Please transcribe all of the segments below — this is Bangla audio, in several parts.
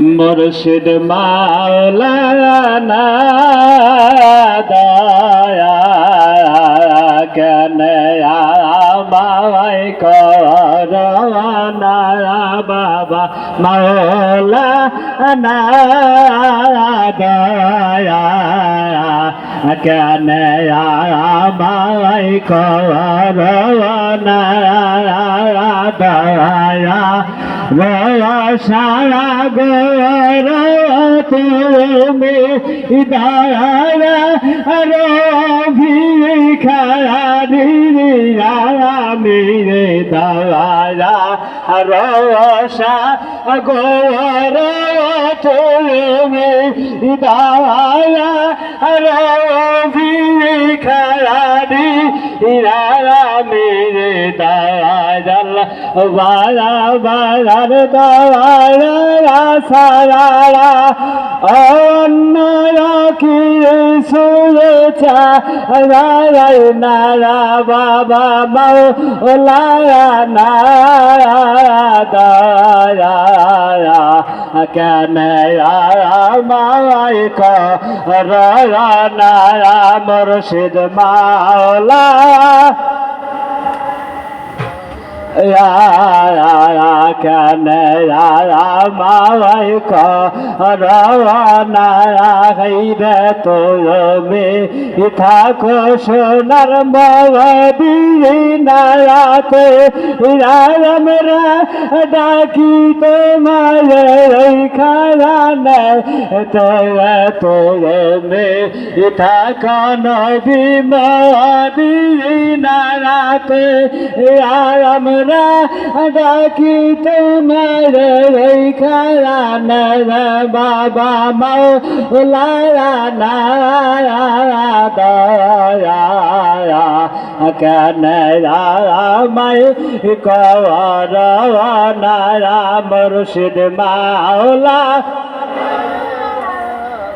মুর্শিদ মাওলানা দয়া কেন আমায় করনা বাবা মাওলানা দয়া কেন আমায় করনা দয়া সারা গর তুমি দয়া ভিখারি মেরে দয়া রসা গোর তুমি দয়া ভিখারি মেরে দয়া বালা বালার দয়া সারা অন্য কি সুরেছা রায় নারা বাবা মাও লায়া না দয়া কেন মাই করা নারা মুর্শিদ মাওলা করনা গাইবে তুমি থাকো সোনার মদি নায়াতে রামরা ডাকি তোমার খারান তোরা তুমি থাকো নদী মদি নায়াতে আমরা ডাকি তোমার খারান বাবা মাও লারা না কেন রামায় কর নারা মুর্শিদ মাওলা।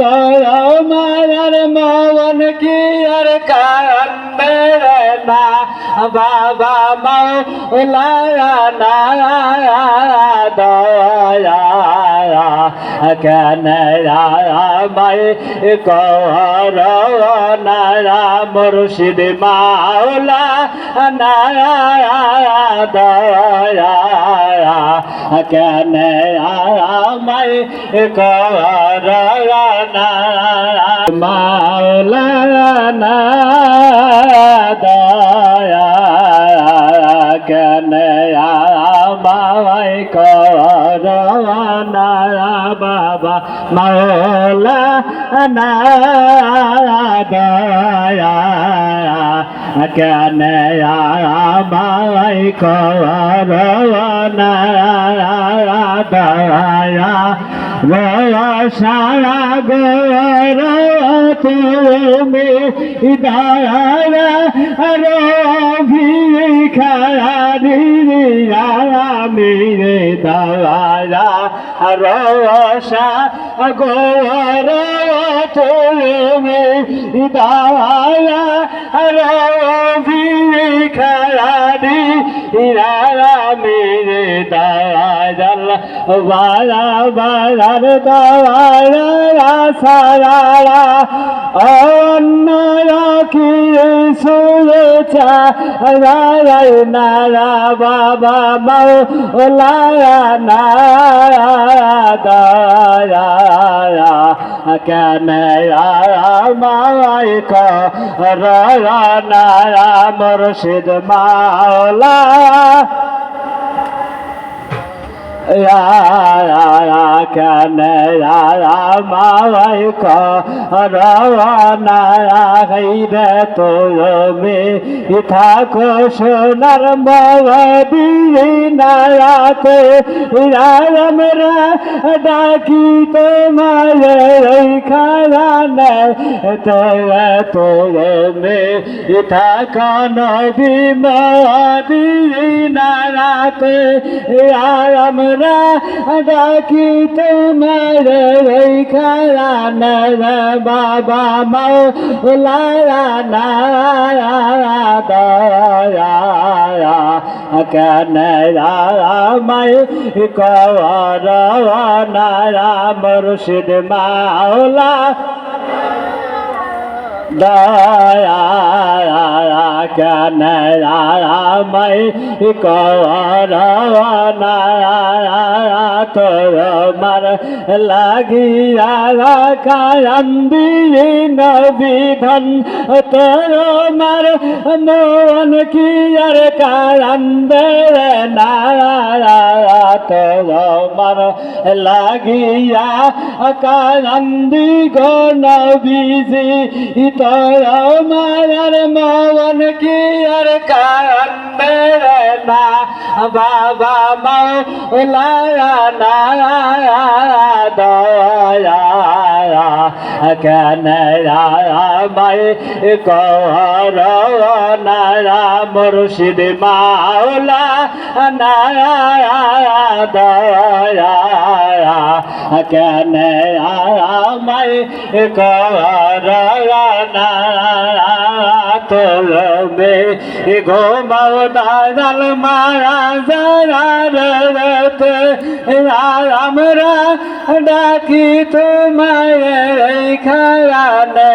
নবীজি তোমার মন কি আর কান্দে না? বাবা মাওলানা দয়া কেন রামায় কর নারা মুর্শিদ মাওলা নারা দয়া কেন রামায় কর নারা মাওলা না কেন আমায় কর নারা বাবা মাওলা না দয়া কেন বাবাই কর নারা দয়া সারা গর তুমি দয়া ভিখারি মেরে দয়া রসা গোর তুমি দয়া ভিখারি মেরে দয়া বালা বালার দয়া সারা অন্য কি সুরেছা রায় নারা বাবা মাও লায়া না দয়া কেন মাই করা নারা মুর্শিদ মাওলা রওনা গাইরে তুমি থাকো সোনার মদি নায়াতে আমরা ডাকি তোমার খারান তোরা তোরে থাকো নদী মদি নায়াতে আমরা ডাকি তোমার খারান বাবা মৌলানা দয়া কেন রামাই কর নারা মুর্শিদ মাওলা দয়া কর নারা তোর মার লাগিয়া কান্দি নবিধন তোর মার মন কি আর কারন্দে নারা তোর মার লাগিয়া কান্দি গো নবীজি তোর মার মন কি আর কারন্দে না? বাবা মৌলায়া না দয়া কেন মাই কর নারা মুর্শিদ মাওলা নারা দয়া কেন মাই কর নারা তোলবে ঘুমাও দাদাল মারা যারা রতে আমরা ডাকি তোমায় খায়ানে